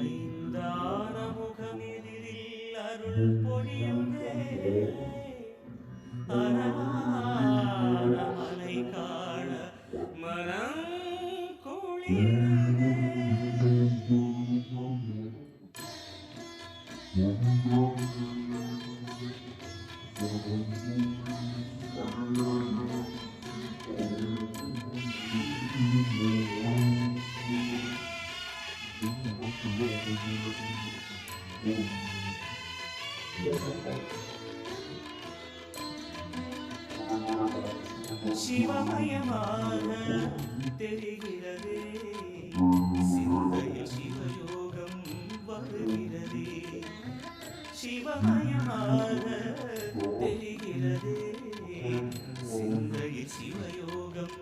ஐந்தான முகமெதிரில் அருள் பொழியுதே அரணான மலை காண மனம் குளிருதே சிவமயமாக தெரிகிறதே சிந்தையில் சிவயோகம் வருகிறதே சிவமயமாக தெரிகிறதே சிந்தையில் சிவயோகம்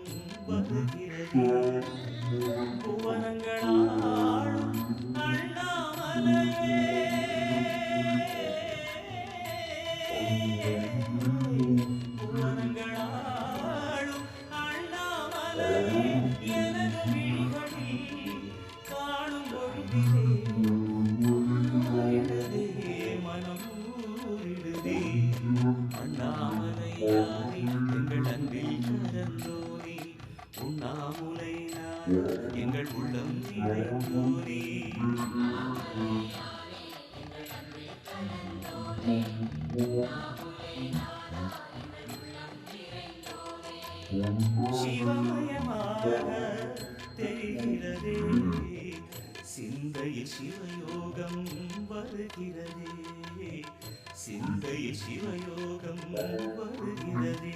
வருகிறதே எனது விழிகளில் காணும் பொழுதிலே எங்கள் உள்ளம் நிறைந்தோனே. சிவமயமாக தெரிகிறதே. சிந்தையில் சிவயோகம் வருகிறதே. சிந்தையில் சிவயோகம் வருகிறதே.